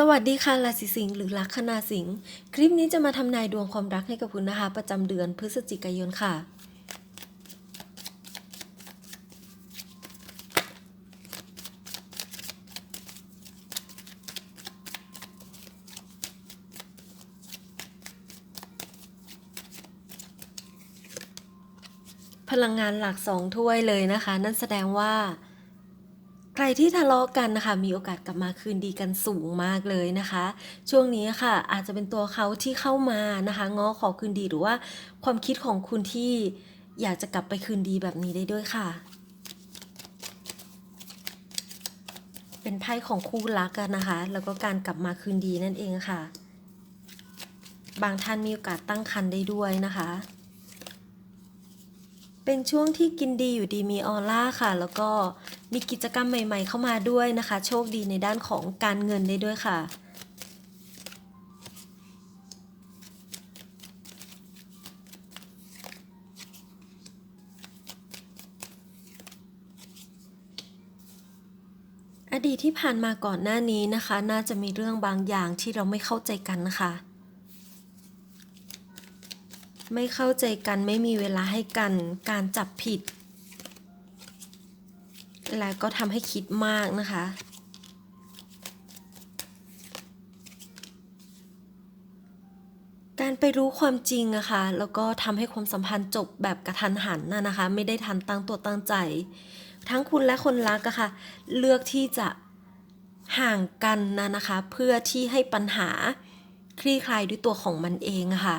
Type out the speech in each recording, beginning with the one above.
สวัสดีค่ะราศีสิงห์หรือลัคนาสิงห์คลิปนี้จะมาทำนายดวงความรักให้กับคุณนะคะ ประจำเดือนพฤศจิกายนค่ะ พลังงานหลักสองถ้วยเลยนะคะ นั่นแสดงว่า ใครที่ทะเลาะกันนะคะ มีโอกาสกลับมาคืนดีกันสูงมากเลยนะคะ ช่วงนี้ค่ะ อาจจะเป็นตัวเขาที่เข้ามานะคะง้อขอคืนดีหรือว่าความคิดของคุณที่อยากจะกลับไปคืนดีแบบนี้ได้ด้วยค่ะ เป็นไพ่ของคู่รักกันนะคะ แล้วก็การกลับมาคืนดีนั่นเองค่ะ บางท่านมีโอกาสตั้งครรภ์ได้ด้วยนะคะเป็นช่วงที่กินดีอยู่ดีมีออร่าค่ะ แล้วก็ มีกิจกรรมใหม่ ๆ เข้ามาด้วยนะคะ โชคดีในด้านของการเงินได้ด้วยค่ะอดีตที่ผ่านมาก่อนหน้านี้นะคะ น่าจะมีเรื่องบางอย่างที่เราไม่เข้าใจกันนะคะ ไม่เข้าใจกันไม่มีเวลาให้กัน การจับผิด และก็ทำให้คิดมากนะคะ การไปรู้ความจริงอะค่ะแล้วก็ทำให้ความสัมพันธ์จบแบบกระทันหันน่ะนะคะ ไม่ได้ทันตั้งตัวตั้งใจ ทั้งคุณและคนรักอะค่ะ เลือกที่จะห่างกันนะนะคะ เพื่อที่ให้ปัญหาคลี่คลายด้วยตัวของมันเองอะค่ะ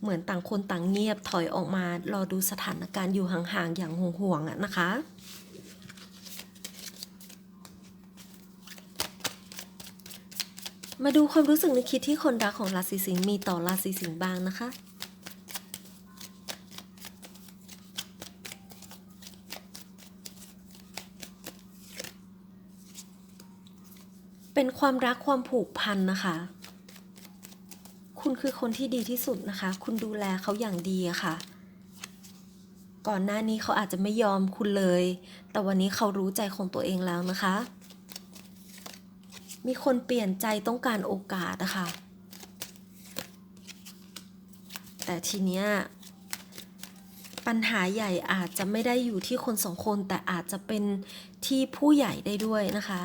เหมือนต่างคนต่างเงียบถอยออกมารอดูสถานการณ์อยู่ห่างๆอย่างห่วงๆอะนะคะ มาดูความรู้สึกนึกคิดที่คนรักของราศีสิงห์มีต่อราศีสิงห์บ้างนะคะ เป็นความรักความผูกพันนะคะ คุณคือคนที่ดีที่สุดนะคะ คุณดูแลเขาอย่างดีอะค่ะ ก่อนหน้านี้เขาอาจจะไม่ยอมคุณเลย แต่วันนี้เขารู้ใจของตัวเองแล้วนะคะ มีคนเปลี่ยนใจต้องการโอกาสนะคะ แต่ทีเนี้ยปัญหาใหญ่อาจจะไม่ได้อยู่ที่คนสองคน แต่อาจจะเป็นที่ผู้ใหญ่ได้ด้วยนะคะ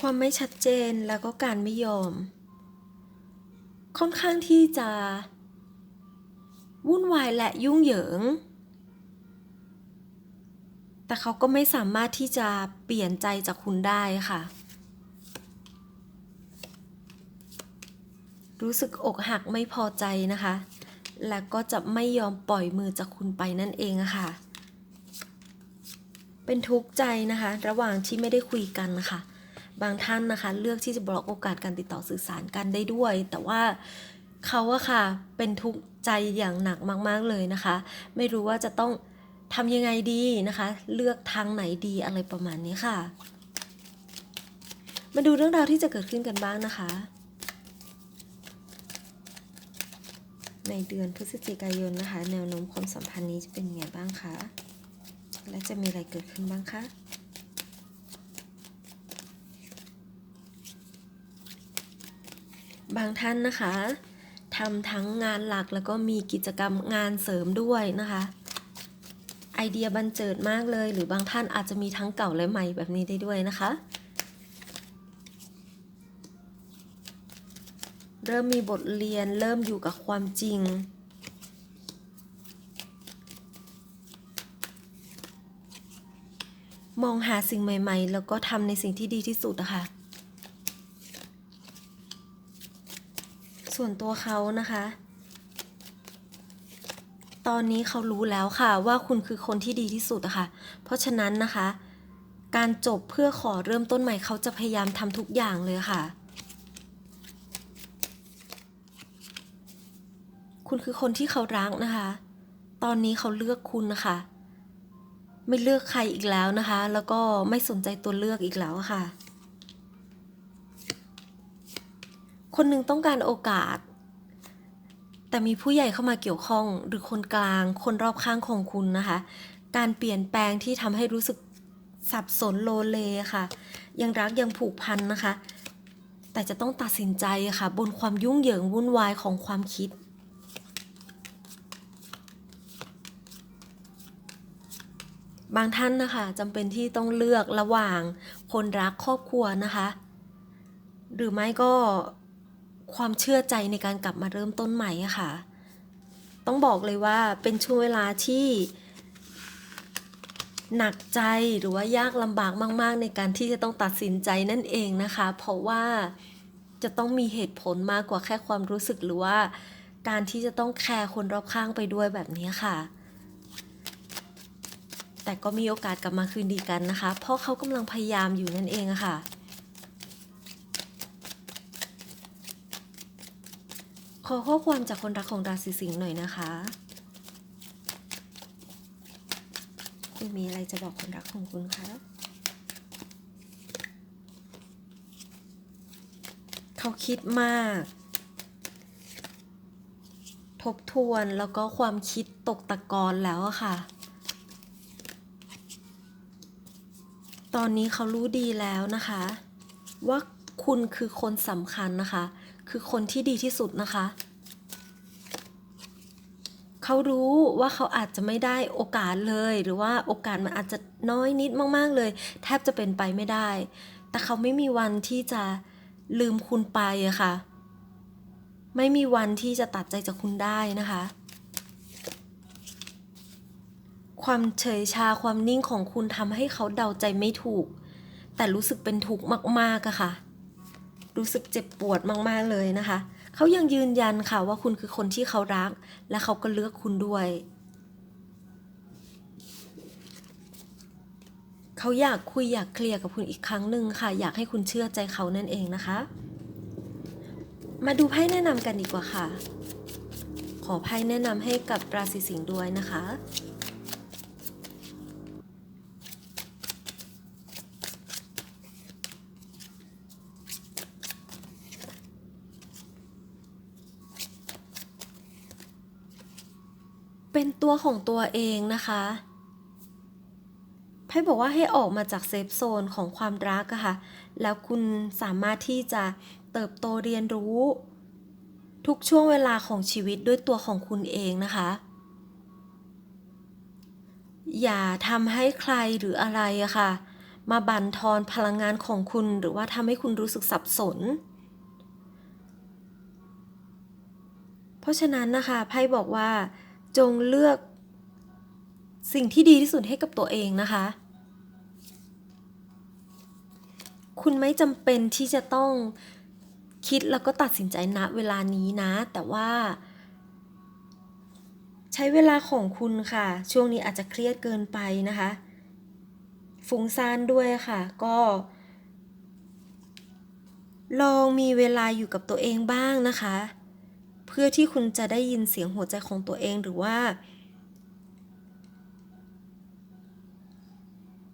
ความไม่ชัดเจนแล้วก็การไม่ยอม ค่อนข้างที่จะ วุ่นวายและยุ่งเหยิง แต่เขาก็ไม่สามารถที่จะเปลี่ยนใจจากคุณได้ค่ะ รู้สึกอกหักไม่พอใจนะคะ และก็จะไม่ยอมปล่อยมือจากคุณไปนั่นเองค่ะ เป็นทุกข์ใจนะคะ ระหว่างที่ไม่ได้คุยกันนะคะ บางท่านนะคะเลือกที่จะบล็อกโอกาสการติดต่อสื่อสารกันได้ด้วย แต่ว่าเขาอะค่ะเป็นทุกข์ใจอย่างหนักมากๆเลยนะคะ ไม่รู้ว่าจะต้องทำยังไงดีนะคะ เลือกทางไหนดีอะไรประมาณนี้ค่ะ มาดูเรื่องราวที่จะเกิดขึ้นกันบ้างนะคะ ในเดือนพฤศจิกายนนะคะ แนวโน้มความสัมพันธ์นี้จะเป็นยังไงบ้างคะ และจะมีอะไรเกิดขึ้นบ้างคะ บางท่านนะคะทำทั้งงานหลักแล้วก็มีกิจกรรมงานเสริมด้วยนะคะ ไอเดียบันเจิดมากเลย หรือบางท่านอาจจะมีทั้งเก่าและใหม่แบบนี้ได้ด้วยนะคะ เริ่มมีบทเรียนเริ่มอยู่กับความจริงมองหาสิ่งใหม่ ๆ แล้วก็ทำในสิ่งที่ดีที่สุดอะค่ะ ส่วนตัวเขานะคะ ตอนนี้เขารู้แล้วค่ะว่าคุณคือคนที่ดีที่สุดอะค่ะ เพราะฉะนั้นนะคะ การจบเพื่อขอเริ่มต้นใหม่เขาจะพยายามทำทุกอย่างเลยค่ะ คุณคือคนที่เขารักนะคะ ตอนนี้เขาเลือกคุณนะคะ ไม่เลือกใครอีกแล้วนะคะ แล้วก็ไม่สนใจตัวเลือกอีกแล้วะค่ะ คนหนึ่งต้องการโอกาส แต่มีผู้ใหญ่เข้ามาเกี่ยวข้องหรือคนกลาง คนรอบข้างของคุณนะคะ การเปลี่ยนแปลงที่ทำให้รู้สึกสับสนโลเลค่ะ ยังรักยังผูกพันนะคะ แต่จะต้องตัดสินใจค่ะ บนความยุ่งเหยิงวุ่นวายของความคิดบางท่านนะคะจำเป็นที่ต้องเลือกระหว่างคนรักครอบครัวนะคะ หรือไม่ก็ ความเชื่อใจในการกลับมาเริ่มต้นใหม่ค่ะ ต้องบอกเลยว่าเป็นช่วงเวลาที่หนักใจหรือว่ายากลำบากมาก ๆ ในการที่จะต้องตัดสินใจนั่นเองนะคะ เพราะว่าจะต้องมีเหตุผลมากกว่าแค่ความรู้สึกหรือว่า การที่จะต้องแคร์คนรอบข้างไปด้วยแบบนี้ค่ะ แต่ก็มีโอกาสกลับมาคืนดีกันนะคะ เพราะเขากำลังพยายามอยู่นั่นเองอะค่ะ อข้อความจากคนรักของราศีสิงห์หน่อยนะคะ คุณมีอะไรจะบอกคนรักของคุณคะเขาคิดมาก ทบทวนแล้วก็ความคิดตกตะกอนแล้วค่ะ ตอนนี้เขารู้ดีแล้วนะคะ ว่า คุณคือคนสำคัญนะคะ คือคนที่ดีที่สุดนะคะ เขารู้ว่าเขาอาจจะไม่ได้โอกาสเลย หรือว่าโอกาสมันอาจจะน้อยนิดมาก ๆ เลย แทบจะเป็นไปไม่ได้ แต่เขาไม่มีวันที่จะลืมคุณไปอะค่ะ ไม่มีวันที่จะตัดใจจากคุณได้นะคะ ความเฉยชาความนิ่งของคุณทำให้เขาเดาใจไม่ถูก แต่รู้สึกเป็นทุกข์มากๆอะค่ะ รู้สึกเจ็บปวดมากๆเลยนะคะ เขายังยืนยันค่ะว่าคุณคือคนที่เขารัก และเขาก็เลือกคุณด้วย เขาอยากคุยอยากเคลียร์กับคุณอีกครั้งหนึ่งค่ะ อยากให้คุณเชื่อใจเขานั่นเองนะคะ มาดูไพ่แนะนำกันดีกว่าค่ะ ขอไพ่แนะนำให้กับราศีสิงห์ด้วยนะคะ เป็นตัวของตัวเองนะคะไพ่บอกว่าให้ออกมาจากเซฟโซนของความรักอะค่ะ แล้วคุณสามารถที่จะเติบโตเรียนรู้ ทุกช่วงเวลาของชีวิตด้วยตัวของคุณเองนะคะ อย่าทำให้ใครหรืออะไรอะค่ะ มาบั่นทอนพลังงานของคุณหรือว่าทำให้คุณรู้สึกสับสน เพราะฉะนั้นนะคะไพ่บอกว่า จงเลือก สิ่งที่ดีที่สุดให้กับตัวเองนะคะ คุณไม่จำเป็นที่จะต้องคิดแล้วก็ตัดสินใจณเวลานี้นะ แต่ว่า ใช้เวลาของคุณค่ะ ช่วงนี้อาจจะเครียดเกินไปนะคะ ฟุ้งซ่านด้วยค่ะ ก็ ลองมีเวลาอยู่กับตัวเองบ้างนะคะ เพื่อที่คุณจะได้ยินเสียงหัวใจของตัวเองหรือว่า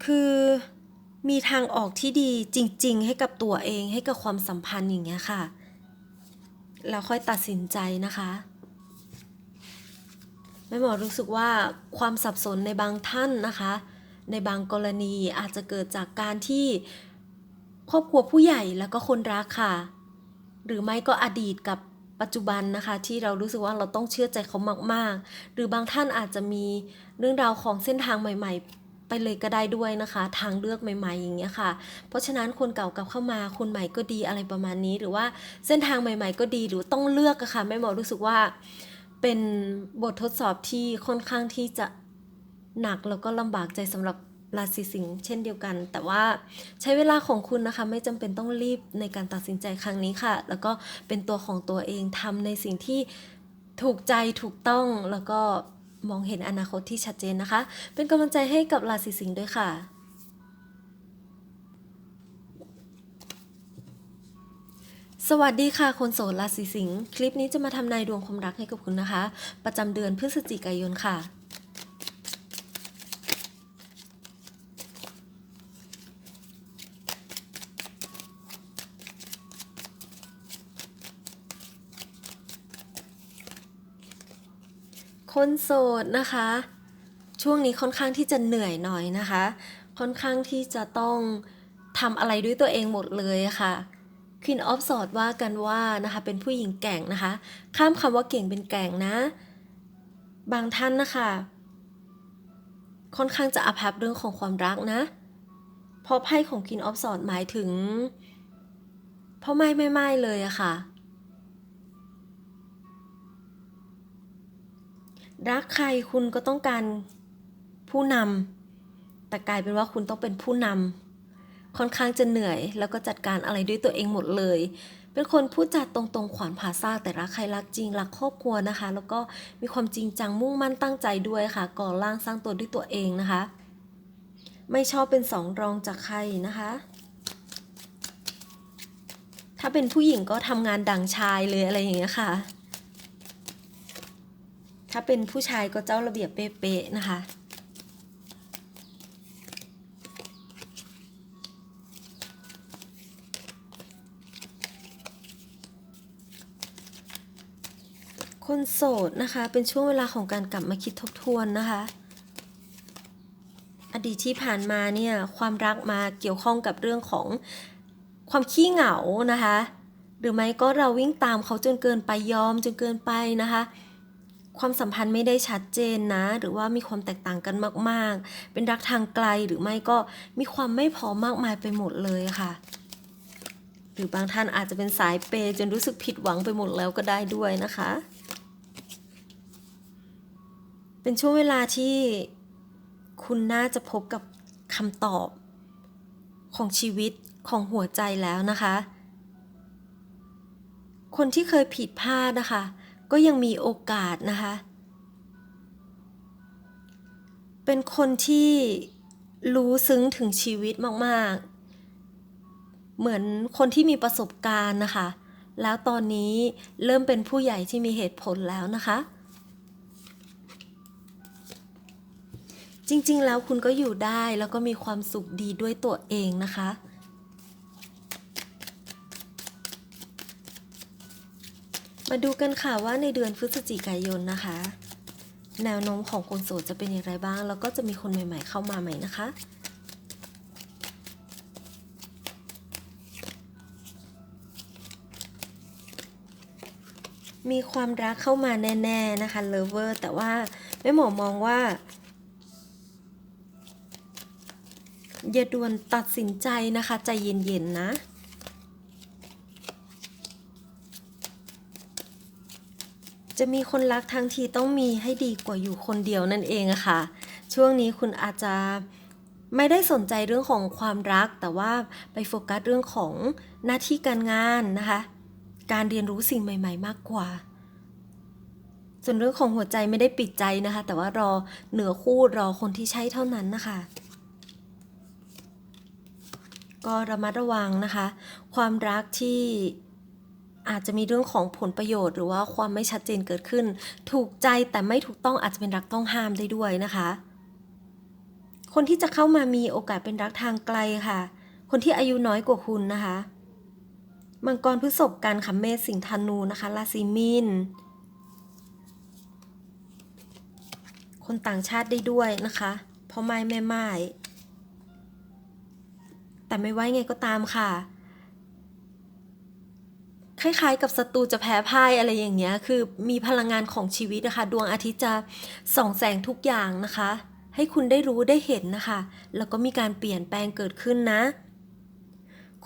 คือมีทางออกที่ดีจริง ๆ ให้กับตัวเองให้กับความสัมพันธ์อย่างเงี้ยค่ะ แล้วค่อยตัดสินใจนะคะแม่หมอรู้สึกว่าความสับสนในบางท่านนะคะ ในบางกรณีอาจจะเกิดจากการที่ครอบครัวผู้ใหญ่แล้วก็คนรักค่ะ หรือไม่ก็อดีตกับ ปัจจุบันนะคะที่เรารู้สึกว่าเราต้องเชื่อใจเขามาก ๆ หรือบางท่านอาจจะมีเรื่องราวของเส้นทางใหม่ ๆ ไปเลยก็ได้ด้วยนะคะ ทางเลือกใหม่ ๆ อย่างเงี้ยค่ะ เพราะฉะนั้นคนเก่ากลับเข้ามาคนใหม่ก็ดีอะไรประมาณนี้ หรือว่าเส้นทางใหม่ ๆ ก็ดีหรือต้องเลือกอะค่ะแม่หมอรู้สึกว่าเป็นบททดสอบที่ค่อนข้างที่จะหนักแล้วก็ลำบากใจสำหรับ ราศีสิงห์เช่นเดียวกัน แต่ว่าใช้เวลาของคุณนะคะ ไม่จำเป็นต้องรีบในการตัดสินใจครั้งนี้ค่ะ แล้วก็เป็นตัวของตัวเองทำในสิ่งที่ถูกใจถูกต้องแล้วก็มองเห็นอนาคตที่ชัดเจนนะคะ เป็นกำลังใจให้กับราศีสิงห์ด้วยค่ะสวัสดีค่ะคนโสดราศีสิงห์คลิปนี้จะมาทำนายดวงความรักให้กับคุณนะคะ ประจำเดือนพฤศจิกายนค่ะ คนโสดนะคะ ช่วงนี้ค่อนข้างที่จะเหนื่อยหน่อยนะคะ ค่อนข้างที่จะต้องทำอะไรด้วยตัวเองหมดเลยะค่ะ Queen of s w o r d ว่ากันว่านะคะเป็นผู้หญิงแก่งนะคะ ข้ามคำว่าเก่งเป็นแก่งนะ บางท่านนะคะ ค่อนข้างจะอภัพเรื่องของความรักนะ เพราะไพ่ของ Queen of s w o r d หมายถึงพ่อไม่ไม่ไม่เลยอะค่ะ รักใครคุณก็ต้องการผู้นำแต่กลายเป็นว่าคุณต้องเป็นผู้นำค่อนข้างจะเหนื่อย แล้วก็จัดการอะไรด้วยตัวเองหมดเลย เป็นคนพูดจาตรงๆขวานผ่าซากแต่รักใครรักจริงรักครอบครัวนะคะ แล้วก็มีความจริงจังมุ่งมั่นตั้งใจด้วยค่ะ ก่อร่างสร้างตัวด้วยตัวเองนะคะ ไม่ชอบเป็นสองรองจากใครนะคะถ้าเป็นผู้หญิงก็ทำงานดังชายเลยอะไรอย่างเงี้ยค่ะ ถ้าเป็นผู้ชายก็เจ้าระเบียบเป๊ะๆนะคะคนโสดนะคะ เป็นช่วงเวลาของการกลับมาคิดทบทวนนะคะ อดีตที่ผ่านมาเนี่ยความรักมาเกี่ยวข้องกับเรื่องของความขี้เหงานะคะ หรือไม่ก็เราวิ่งตามเขาจนเกินไปยอมจนเกินไปนะคะ ความสัมพันธ์ไม่ได้ชัดเจนนะ หรือว่ามีความแตกต่างกันมาก ๆ เป็นรักทางไกลหรือไม่ก็มีความไม่พอมมากมายไปหมดเลยค่ะ หรือบางท่านอาจจะเป็นสายเปย์จนรู้สึกผิดหวังไปหมดแล้วก็ได้ด้วยนะคะ เป็นช่วงเวลาที่คุณน่าจะพบกับคำตอบของชีวิตของหัวใจแล้วนะคะ คนที่เคยผิดพลาดนะคะ ก็ยังมีโอกาสนะคะ เป็นคนที่รู้ซึ้งถึงชีวิตมากๆ เหมือนคนที่มีประสบการณ์นะคะ แล้วตอนนี้เริ่มเป็นผู้ใหญ่ที่มีเหตุผลแล้วนะคะ จริงๆ แล้วคุณก็อยู่ได้แล้วก็มีความสุขดีด้วยตัวเองนะคะ มาดูกันค่ะว่าในเดือนพฤศจิกายนนะคะ แนวโน้มของคนโสดจะเป็นอย่างไรบ้าง แล้วก็จะมีคนใหม่ ๆ เข้ามาไหมนะคะ มีความรักเข้ามาแน่ๆนะคะเลเวอร์แต่ว่าแม่หมอมองว่าอย่าด่วนตัดสินใจนะคะ ใจเย็นๆนะ จะมีคนรักทั้งทีต้องมีให้ดีกว่าอยู่คนเดียวนั่นเองอะค่ะ ช่วงนี้คุณอาจจะไม่ได้สนใจเรื่องของความรัก แต่ว่าไปโฟกัสเรื่องของหน้าที่การงานนะคะ การเรียนรู้สิ่งใหม่ ๆ มากกว่า ส่วนเรื่องของหัวใจไม่ได้ปิดใจนะคะ แต่ว่ารอเหนือคู่รอคนที่ใช่เท่านั้นนะคะก็ระมัดระวังนะคะ ความรักที่ อาจจะมีเรื่องของผลประโยชน์ หรือว่าความไม่ชัดเจนเกิดขึ้น ถูกใจแต่ไม่ถูกต้องอาจจะเป็นรักต้องห้ามได้ด้วยนะคะ คนที่จะเข้ามามีโอกาสเป็นรักทางไกลค่ะ คนที่อายุน้อยกว่าคุณนะคะมังกรพฤษภกันค่ะเมษสิงธนูนะคะราศีมีนคนต่างชาติได้ด้วยนะคะเพราะไม่แม่ไม้แต่ไม่ไว้ไงก็ตามค่ะ คล้ายๆ กับศัตรูจะแพ้พ่ายอะไรอย่างเงี้ย คือมีพลังงานของชีวิตนะคะ ดวงอาทิตย์จะส่องแสงทุกอย่างนะคะ ให้คุณได้รู้ได้เห็นนะคะ แล้วก็มีการเปลี่ยนแปลงเกิดขึ้นนะ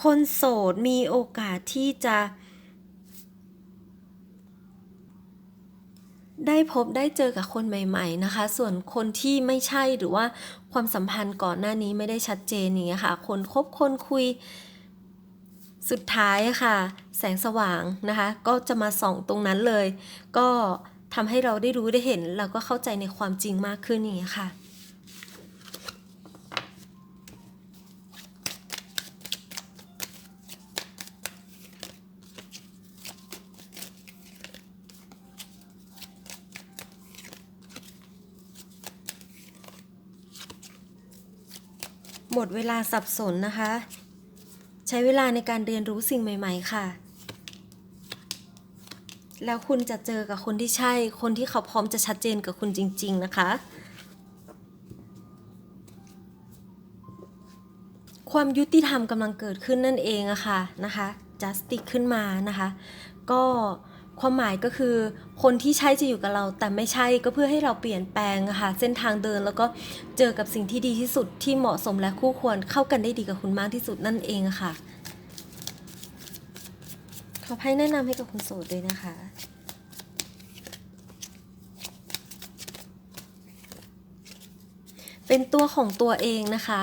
คนโสดมีโอกาสที่จะ ได้พบได้เจอกับคนใหม่ ๆนะคะ ส่วนคนที่ไม่ใช่หรือว่าความสัมพันธ์ก่อนหน้านี้ไม่ได้ชัดเจนอย่างเงี้ยค่ะ คนคบคนคุย สุดท้ายค่ะ แสงสว่างนะคะ ก็จะมาส่องตรงนั้นเลย ก็ทำให้เราได้รู้ได้เห็นแล้วก็เข้าใจในความจริงมากขึ้นอย่างเงี้ค่ะ หมดเวลาสับสนนะคะ ใช้เวลาในการเรียนรู้สิ่งใหม่ ๆ ค่ะ แล้วคุณจะเจอกับคนที่ใช่ คนที่เขาพร้อมจะชัดเจนกับคุณจริง ๆ นะคะ ความยุติธรรมกำลังเกิดขึ้นนั่นเองอะค่ะนะคะ justice ขึ้นมานะคะ ก็ ความหมายก็คือคนที่ใช่จะอยู่กับเรา แต่ไม่ใช่ก็เพื่อให้เราเปลี่ยนแปลงค่ะเส้นทางเดินแล้วก็เจอกับสิ่งที่ดีที่สุดที่เหมาะสมและคู่ควรเข้ากันได้ดีกับคุณมากที่สุดนั่นเองค่ะขอไพ่แนะนำให้กับคุณโสดด้วยนะคะเป็นตัวของตัวเองนะคะ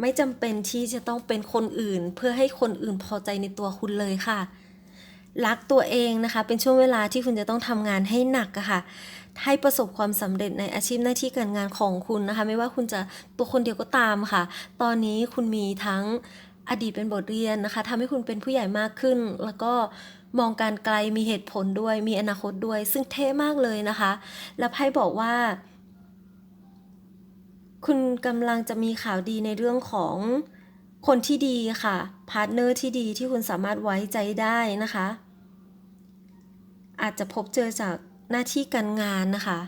ไม่จำเป็นที่จะต้องเป็นคนอื่น เพื่อให้คนอื่นพอใจในตัวคุณเลยค่ะ รักตัวเองนะคะ เป็นช่วงเวลาที่คุณจะต้องทำงานให้หนักอะค่ะให้ประสบความสำเร็จในอาชีพหน้าที่การงานของคุณนะคะ ไม่ว่าคุณจะตัวคนเดียวก็ตามค่ะ ตอนนี้คุณมีทั้งอดีตเป็นบทเรียนนะคะทำให้คุณเป็นผู้ใหญ่มากขึ้น แล้วก็มองการไกลมีเหตุผลด้วย มีอนาคตด้วย ซึ่งเท่มากเลยนะคะ แล้วไพ่บอกว่า คุณกำลังจะมีข่าวดีในเรื่องของ คนที่ดีค่ะ พาร์ทเนอร์ที่ดีที่คุณสามารถไว้ใจได้นะคะ อาจจะพบเจอจากหน้าที่การงานนะคะ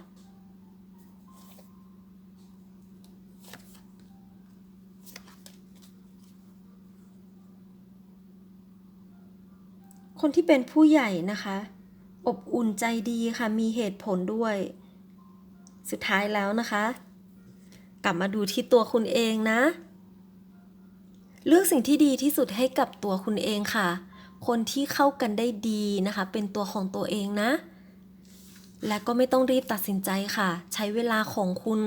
คนที่เป็นผู้ใหญ่นะคะ อบอุ่นใจดีค่ะ มีเหตุผลด้วย สุดท้ายแล้วนะคะ กลับมาดูที่ตัวคุณเองนะ เลือกสิ่งที่ดีที่สุดให้กับตัวคุณเองค่ะ คนที่เข้ากันได้ดีนะคะ เป็นตัวของตัวเองนะ และก็ไม่ต้องรีบตัดสินใจค่ะ ใช้เวลาของคุณ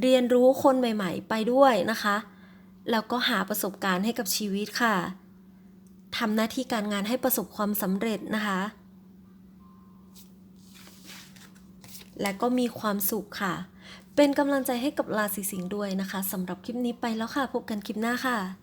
เรียนรู้คนใหม่ ๆ ไปด้วยนะคะ แล้วก็หาประสบการณ์ให้กับชีวิตค่ะทำหน้าที่การงานให้ประสบความสำเร็จนะคะ และก็มีความสุขค่ะ เป็นกำลังใจให้กับราศีสิงห์ด้วยนะคะสำหรับคลิปนี้ไปแล้วค่ะ พบกันคลิปหน้าค่ะ